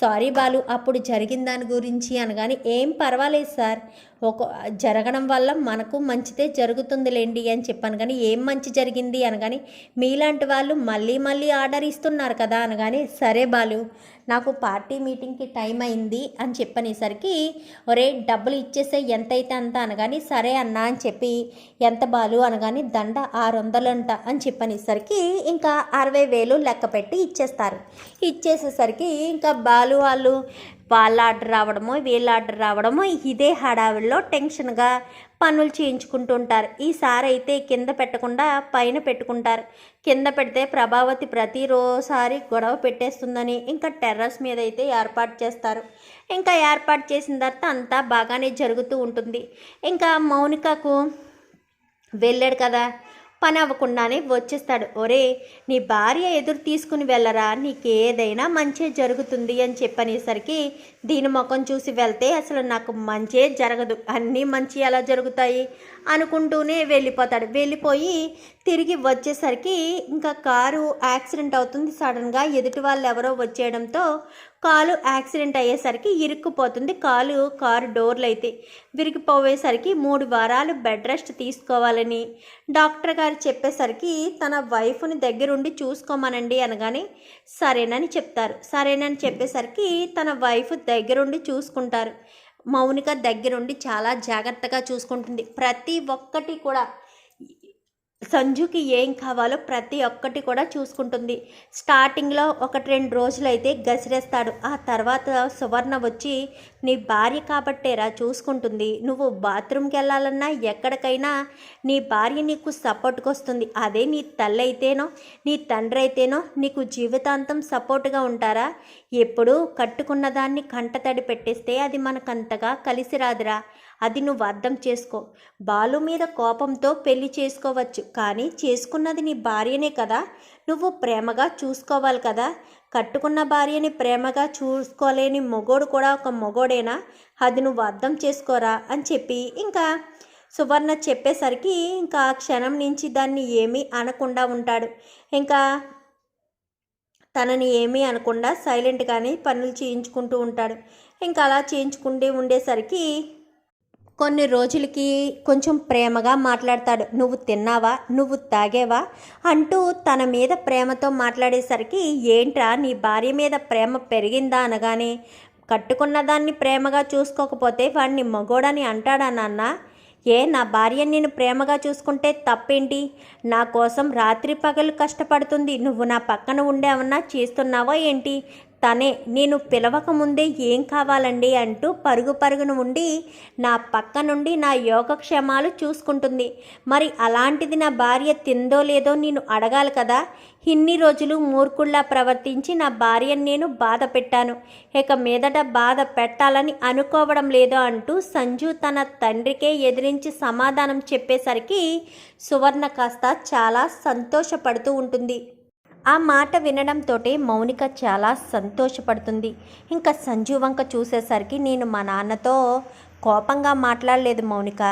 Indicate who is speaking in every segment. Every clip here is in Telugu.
Speaker 1: సారీ బాలు అప్పుడు జరిగిన దాని గురించి అనగాని ఏం పర్వాలేదు సార్. ఒక జరగడం వల్ల మనకు మంచిదే జరుగుతుందిలేండి అని చెప్పాను కానీ ఏం మంచి జరిగింది అనగాని మీలాంటి వాళ్ళు మళ్ళీ మళ్ళీ ఆర్డర్ ఇస్తున్నారు కదా అనగానే సరే బాలు నాకు పార్టీ మీటింగ్కి టైం అయింది అని చెప్పనేసరికి ఒరే డబ్బులు ఇచ్చేసే ఎంత అయితే అంత అనగాని సరే అన్నా అని చెప్పి ఎంత బాలు అనగాని దండ ఆరు వందలంట అని చెప్పనేసరికి ఇంకా అరవై వేలు లెక్క పెట్టి ఇచ్చేస్తారు. ఇచ్చేసేసరికి ఇంకా బాలు వాళ్ళు వాళ్ళ ఆర్డర్ రావడము వీళ్ళ ఆర్డర్ రావడము ఇదే హడావిడిలో టెన్షన్గా పనులు చేయించుకుంటూ ఉంటారు ఈసారి అయితే కింద పెట్టకుండా పైన పెట్టుకుంటారు. కింద పెడితే ప్రభావతి ప్రతిరోసారి గొడవ పెట్టేస్తుందని ఇంకా టెర్రస్ మీద అయితే ఏర్పాటు చేస్తారు. ఇంకా ఏర్పాటు చేసిన తర్వాత అంతా బాగానే జరుగుతూ ఉంటుంది. ఇంకా మౌనికకు వెళ్ళాడు కదా పని అవ్వకుండానే వచ్చేస్తాడు. ఒరే నీ భార్య ఎదురు తీసుకుని వెళ్ళరా? నీకేదైనా ఏదైనా మంచి జరుగుతుంది అని చెప్పనేసరికి దీని ముఖం చూసి వెళ్తే అసలు నాకు మంచే జరగదు. అన్నీ మంచి ఎలా జరుగుతాయి? అనుకుంటూనే వెళ్ళిపోతాడు. వెళ్ళిపోయి తిరిగి వచ్చేసరికి ఇంకా కారు యాక్సిడెంట్ అవుతుంది. సడన్గా ఎదుటి వాళ్ళు ఎవరో వచ్చేయడంతో కాలు యాక్సిడెంట్ అయ్యేసరికి ఇరుక్కుపోతుంది. కాలు కారు డోర్లు అయితే విరిగిపోయేసరికి మూడు వారాలు బెడ్ రెస్ట్ తీసుకోవాలని డాక్టర్ గారు చెప్పేసరికి తన వైఫ్ని దగ్గరుండి చూసుకోమనండి అనగానే సరేనని చెప్తారు. సరేనని చెప్పేసరికి తన వైఫ్ దగ్గరుండి చూసుకుంటారు. మౌనిక దగ్గరుండి చాలా జాగ్రత్తగా చూసుకుంటుంది. ప్రతి ఒక్కటి కూడా సంజుకి ఏం కావాలో ప్రతి ఒక్కటి కూడా చూసుకుంటుంది. స్టార్టింగ్లో ఒకటి రెండు రోజులైతే గసిరేస్తాడు. ఆ తర్వాత సువర్ణ వచ్చి నీ భార్య కాబట్టేరా చూసుకుంటుంది. నువ్వు బాత్రూమ్కి వెళ్ళాలన్నా ఎక్కడికైనా నీ భార్య నీకు సపోర్ట్కి వస్తుంది. అదే నీ తల్లి అయితేనో నీ తండ్రి అయితేనో నీకు జీవితాంతం సపోర్ట్గా ఉంటారా? ఎప్పుడు కట్టుకున్న దాన్ని కంటతడి పెట్టేస్తే అది మనకంతగా కలిసి రాదురా. అది నువ్వు అర్థం చేసుకో. బాలు మీద కోపంతో పెళ్ళి చేసుకోవచ్చు. కానీ చేసుకున్నది నీ భార్యనే కదా. నువ్వు ప్రేమగా చూసుకోవాలి కదా. కట్టుకున్న భార్యని ప్రేమగా చూసుకోలేని మొగోడు కూడా ఒక మొగోడేనా? అది నువ్వు అర్థం చేసుకోరా? అని చెప్పి ఇంకా సువర్ణ చెప్పేసరికి ఇంకా ఆ క్షణం నుంచి దాన్ని ఏమీ అనకుండా ఉంటాడు. ఇంకా తనని ఏమీ అనకుండా సైలెంట్గానే పనులు చేయించుకుంటూ ఉంటాడు. ఇంకా అలా చేయించుకుంటూ ఉండేసరికి కొన్ని రోజులకి కొంచెం ప్రేమగా మాట్లాడతాడు. నువ్వు తిన్నావా? నువ్వు తాగేవా? అంటూ తన మీద ప్రేమతో మాట్లాడేసరికి ఏంట్రా నీ భార్య మీద ప్రేమ పెరిగిందా? అనగానే కట్టుకున్న దాన్ని ప్రేమగా చూసుకోకపోతే వాడిని మగోడని అంటాడా నాన్న? ఏ నా భార్య నేను ప్రేమగా చూసుకుంటే తప్పేంటి? నా కోసం రాత్రి పగలు కష్టపడుతుంది. నువ్వు నా పక్కన ఉండేవన్నా చేస్తున్నావా ఏంటి? తనే నేను పిలవక ముందే ఏం కావాలండి? అంటూ పరుగు పరుగున ఉండి నా పక్క నుండి నా యోగక్షేమాలు చూసుకుంటుంది. మరి అలాంటిది నా భార్య తిందో లేదో నేను అడగాలి కదా. ఇన్ని రోజులు మూర్ఖుల్లా ప్రవర్తించి నా భార్యను నేను బాధ పెట్టాను. ఇక మీదట బాధ పెట్టాలని అనుకోవడం లేదో అంటూ సంజు తన తండ్రికే ఎదిరించి సమాధానం చెప్పేసరికి సువర్ణ కాస్త చాలా సంతోషపడుతూ ఉంటుంది. ఆ మాట వినడంతోటే మౌనిక చాలా సంతోషపడుతుంది. ఇంకా సంజు వంక చూసేసరికి నేను మా నాన్నతో కోపంగా మాట్లాడలేదు మౌనిక.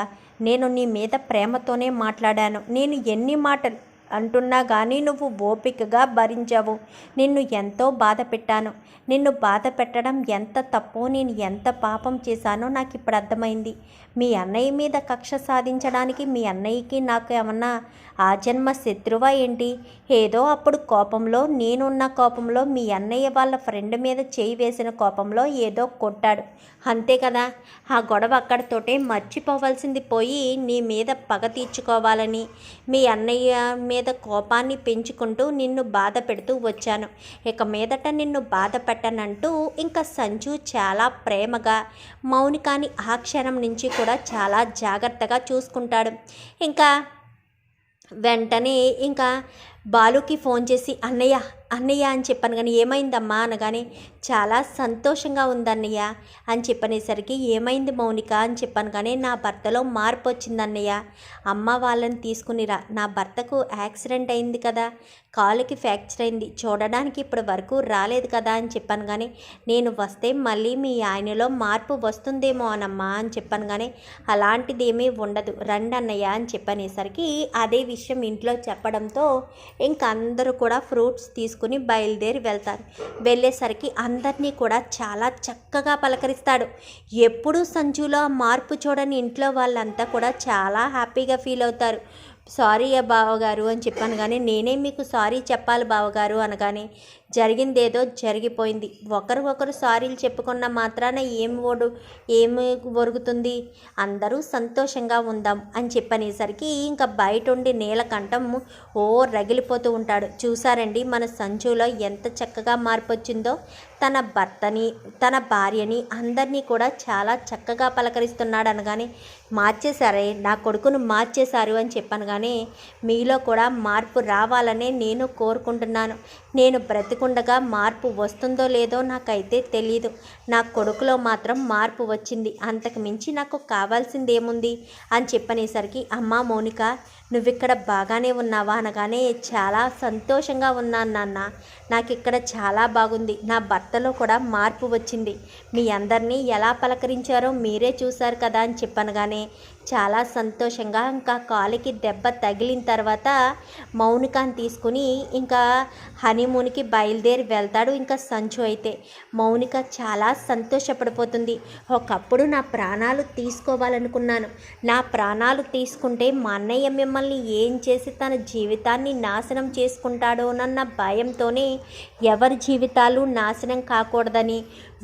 Speaker 1: నేను నీ మీద ప్రేమతోనే మాట్లాడాను. నేను ఎన్ని మాటలు అంటున్నా కానీ నువ్వు ఓపికగా భరించావు. నిన్ను ఎంతో బాధ పెట్టాను. నిన్ను బాధ పెట్టడం ఎంత తప్పో నేను ఎంత పాపం చేశానో నాకు ఇప్పుడు అర్థమైంది. మీ అన్నయ్య మీద కక్ష సాధించడానికి మీ అన్నయ్యకి నాకు ఏమన్నా ఆ జన్మ శత్రువా ఏంటి? ఏదో అప్పుడు కోపంలో నేనున్న కోపంలో మీ అన్నయ్య వాళ్ళ ఫ్రెండ్ మీద చేయి వేసిన కోపంలో ఏదో కొట్టాడు. అంతే కదా? ఆ గొడవ అక్కడితోటే మర్చిపోవాల్సింది పోయి నీ మీద పగ తీర్చుకోవాలని. మీ అన్నయ్య మీద కోపాన్ని పెంచుకుంటూ నిన్ను బాధ పెడుతూ వచ్చాను. ఇక మీదట నిన్ను బాధ పెట్టనంటూ ఇంకా సంజు చాలా ప్రేమగా మౌనికాని ఆ క్షణం నుంచి కూడా చాలా జాగ్రత్తగా చూసుకుంటాడు. ఇంకా వెంటనే ఇంకా బాలుకి ఫోన్ చేసి అన్నయ్య అన్నయ్య అని చెప్పాను. కానీ ఏమైందమ్మా అనగానే చాలా సంతోషంగా ఉందన్నయ్య అని చెప్పనేసరికి ఏమైంది మౌనిక అని చెప్పాను. కానీ నా భర్తలో మార్పు వచ్చింది అన్నయ్య అమ్మ వాళ్ళని తీసుకునిరా నా భర్తకు యాక్సిడెంట్ అయింది కదా కాలుకి ఫ్రాక్చర్ అయింది చూడడానికి ఇప్పటి వరకు రాలేదు కదా అని చెప్పాను. కానీ నేను వస్తే మళ్ళీ మీ ఆయనలో మార్పు వస్తుందేమో అనమ్మా అని చెప్పాను. కానీ అలాంటిదేమీ ఉండదు రండి అన్నయ్య అని చెప్పనేసరికి అదే విషయం ఇంట్లో చెప్పడంతో ఇంకా అందరూ కూడా ఫ్రూట్స్ తీసుకుని బయలుదేరి వెళ్తారు. వెళ్ళేసరికి అందరినీ కూడా చాలా చక్కగా పలకరిస్తాడు. ఎప్పుడూ సంజులో మార్పు చూడని ఇంట్లో వాళ్ళంతా కూడా చాలా హ్యాపీగా ఫీల్ అవుతారు. సారీ బావగారు అని చెప్పాను కానీ నేనే మీకు సారీ చెప్పాలి బావగారు అనగానే జరిగిందేదో జరిగిపోయింది. ఒకరికొకరు సారీలు చెప్పుకున్న మాత్రాన ఏం ఓడు ఏమి ఒరుగుతుంది? అందరూ సంతోషంగా ఉందాం అని చెప్పనేసరికి ఇంకా బయట ఉండి నీలకంఠం ఓ రగిలిపోతూ ఉంటాడు. చూసారండి మన సంచులో ఎంత చక్కగా మార్పు వచ్చిందో తన భర్తని తన భార్యని అందరినీ కూడా చాలా చక్కగా పలకరిస్తున్నాడు అనగానే మార్చేశారే నా కొడుకును మార్చేశారు అని చెప్పాను కానీ మీలో కూడా మార్పు రావాలనే నేను కోరుకుంటున్నాను. నేను బ్రతికుండగా మార్పు వస్తుందో లేదో నాకైతే తెలియదు నా కొడుకులో మాత్రం మార్పు వచ్చింది. అంతకు మించి నాకు కావాల్సింది ఏముంది అని చెప్పనేసరికి అమ్మ మౌనిక నువ్విక్కడ బాగానే ఉన్నావా అనగానే చాలా సంతోషంగా ఉన్నాను నాన్న. నాకు ఇక్కడ చాలా బాగుంది. నా భర్తలో కూడా మార్పు వచ్చింది. మీ అందరినీ ఎలా పలకరించారో మీరే చూశారు కదా అని చెప్పనగానే చాలా సంతోషంగా ఇంకా కాలికి దెబ్బ తగిలిన తర్వాత మౌనికాన్ని తీసుకుని ఇంకా హనీ హనీమూన్కి బయలుదేరి వెళ్తాడు ఇంకా సంచు అయితే. మౌనిక చాలా సంతోషపడిపోతుంది. ఒకప్పుడు నా ప్రాణాలు తీసుకోవాలనుకున్నాను. నా ప్రాణాలు తీసుకుంటే మా అన్నయ్య మిమ్మల్ని ఏం చేసి తన జీవితాన్ని నాశనం చేసుకుంటాడోనన్న భయంతోనే ఎవరి జీవితాలు నాశనం కాకూడదని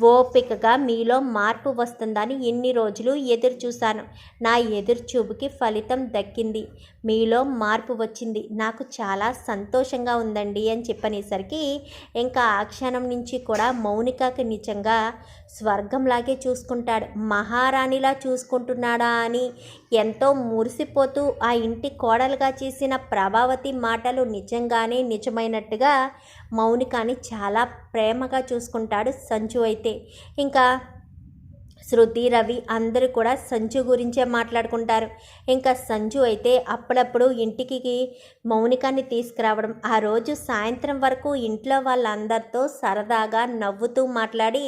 Speaker 1: ఓపికగా మీలో మార్పు వస్తుందని ఇన్ని రోజులు ఎదురు చూశాను. నా ఎదురు చూపుకి ఫలితం దక్కింది. మీలో మార్పు వచ్చింది. నాకు చాలా సంతోషంగా ఉందండి అని చెప్పని చెప్పనేసరికి ఇంకా ఆ క్షణం నుంచి కూడా మౌనికకి నిజంగా స్వర్గంలాగే చూసుకుంటాడు. మహారాణిలా చూసుకుంటున్నాడా అని ఎంతో మురిసిపోతూ ఆ ఇంటి కోడలుగా చేసిన ప్రభావతి మాటలు నిజంగానే నిజమైనట్టుగా మౌనికాని చాలా ప్రేమగా చూసుకుంటాడు సంజు అయితే. ఇంకా శృతి రవి అందరూ కూడా సంజు గురించే మాట్లాడుకుంటారు. ఇంకా సంజు అయితే అప్పుడప్పుడు ఇంటికి మౌనికాన్ని తీసుకురావడం. ఆ రోజు సాయంత్రం వరకు ఇంట్లో వాళ్ళందరితో సరదాగా నవ్వుతూ మాట్లాడి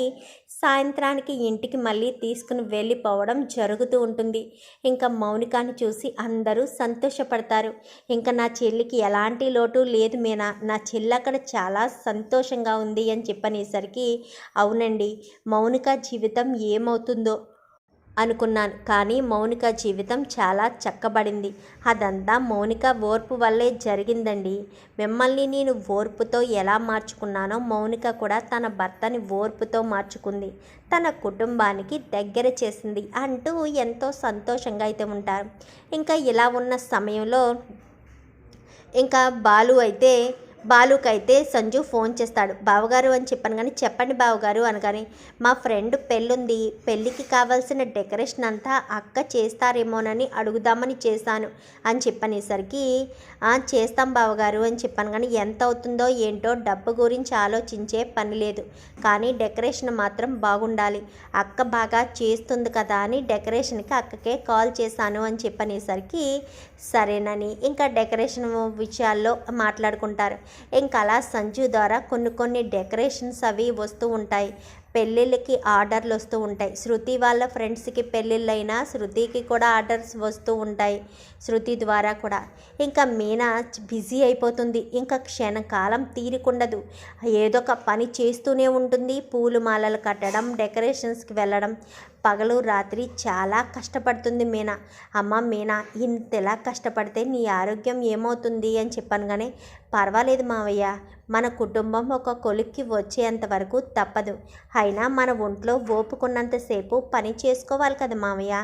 Speaker 1: సాయంత్రానికి ఇంటికి మళ్ళీ తీసుకుని వెళ్ళిపోవడం జరుగుతూ ఉంటుంది. ఇంకా మౌనికాని చూసి అందరూ సంతోషపడతారు. ఇంకా నా చెల్లికి ఎలాంటి లోటు లేదు మీనా. నా చెల్లి అక్కడ చాలా సంతోషంగా ఉంది అని చెప్పనేసరికి అవునండి మౌనిక జీవితం ఏమవుతుందో అనుకున్నాను. కానీ మౌనిక జీవితం చాలా చక్కబడింది. అదంతా మౌనిక ఓర్పు వల్లే జరిగిందండి. మిమ్మల్ని నేను ఓర్పుతో ఎలా మార్చుకున్నానో మౌనిక కూడా తన భర్తని ఓర్పుతో మార్చుకుంది. తన కుటుంబానికి దగ్గర చేసింది అంటూ ఎంతో సంతోషంగా అయితే ఉంటారు. ఇంకా ఇలా ఉన్న సమయంలో ఇంకా బాలు అయితే బాలుకైతే సంజు ఫోన్ చేస్తాడు. బావగారు అని చెప్పాను కానీ చెప్పండి బావగారు అనగాని మా ఫ్రెండ్ పెళ్ళుంది పెళ్ళికి కావాల్సిన డెకరేషన్ అంతా అక్క చేస్తారేమోనని అడుగుదామని చేశాను అని చెప్పనేసరికి చేస్తాం బావగారు అని చెప్పాను కానీ ఎంత అవుతుందో ఏంటో డబ్బు గురించి ఆలోచించే పని లేదు. కానీ డెకరేషన్ మాత్రం బాగుండాలి. అక్క బాగా చేస్తుంది కదా అని డెకరేషన్కి అక్కకే కాల్ చేశాను అని చెప్పనేసరికి సరేనని ఇంకా డెకరేషన్ విషయాల్లో మాట్లాడుకుంటారు. ఇంకా అలా సంజు ద్వారా కొన్ని కొన్ని డెకరేషన్స్ అవి వస్తూ ఉంటాయి. పెళ్ళిళ్ళకి ఆర్డర్లు వస్తూ ఉంటాయి. శృతి వాళ్ళ ఫ్రెండ్స్కి పెళ్ళిళ్ళైనా శృతికి కూడా ఆర్డర్స్ వస్తూ ఉంటాయి. శృతి ద్వారా కూడా. ఇంకా మీనా బిజీ అయిపోతుంది. ఇంకా క్షణకాలం తీరికుండదు. ఏదో ఒక పని చేస్తూనే ఉంటుంది. పూలు మాలలు కట్టడం డెకరేషన్స్కి వెళ్ళడం. పగలు రాత్రి చాలా కష్టపడుతుంది మీనా. అమ్మ మీనా ఇంతలా కష్టపడితే నీ ఆరోగ్యం ఏమవుతుంది అని చెప్పాను కానీ పర్వాలేదు మావయ్య. మన కుటుంబం ఒక కొలిక్కి వచ్చేంత వరకు తప్పదు. అయినా మన ఒంట్లో ఓపుకున్నంతసేపు పని చేసుకోవాలి కదా మావయ్య.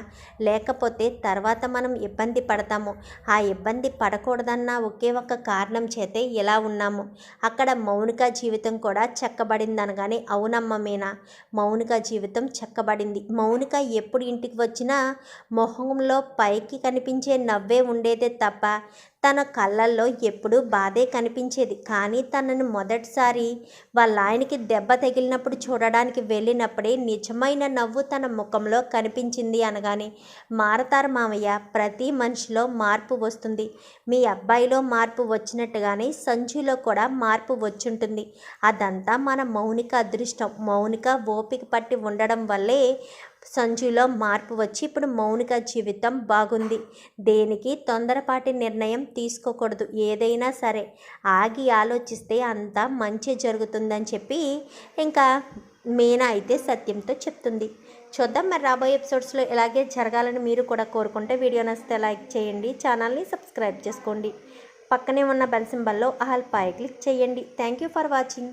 Speaker 1: లేకపోతే తర్వాత మనం ఇబ్బంది పడతాము ఆ ఇబ్బంది పడకూడదన్న ఒకే ఒక్క కారణం చేతే ఇలా ఉన్నాము? అక్కడ మౌనిక జీవితం కూడా చక్కబడింది అనగానే అవునమ్మ మీనా! మౌనిక జీవితం చెక్కబడింది. మౌనిక ఎప్పుడు ఇంటికి వచ్చినా మొహంలో పైకి కనిపించే నవ్వే ఉండేదే తప్ప తన కళ్ళల్లో ఎప్పుడూ బాధే కనిపించేది. కానీ తనను మొదటిసారి వాళ్ళ ఆయనకి దెబ్బ తగిలినప్పుడు చూడడానికి వెళ్ళినప్పుడే నిజమైన నవ్వు తన ముఖంలో కనిపించింది అనగానే మారతారు మామయ్య ప్రతి మనిషిలో మార్పు వస్తుంది. మీ అబ్బాయిలో మార్పు వచ్చినట్టుగానే సంచులో కూడా మార్పు వచ్చుంటుంది. అదంతా మన మౌనిక అదృష్టం. మౌనిక ఓపిక పట్టి ఉండడం వల్లే సంజులో మార్పు వచ్చి ఇప్పుడు మౌనిక జీవితం బాగుంది. దేనికి? తొందరపాటి నిర్ణయం తీసుకోకూడదు. ఏదైనా సరే ఆగి ఆలోచిస్తే అంతా మంచి జరుగుతుందని చెప్పి ఇంకా మీనా అయితే సత్యంతో చెప్తుంది. చూద్దాం మరి రాబోయే ఎపిసోడ్స్లో ఇలాగే జరగాలని మీరు కూడా కోరుకుంటే వీడియో నచ్చితే లైక్ చేయండి ఛానల్ని సబ్స్క్రైబ్ చేసుకోండి. పక్కనే ఉన్న బెల్ సింబల్లో ఆల్ పై క్లిక్ చేయండి. Thank you for watching.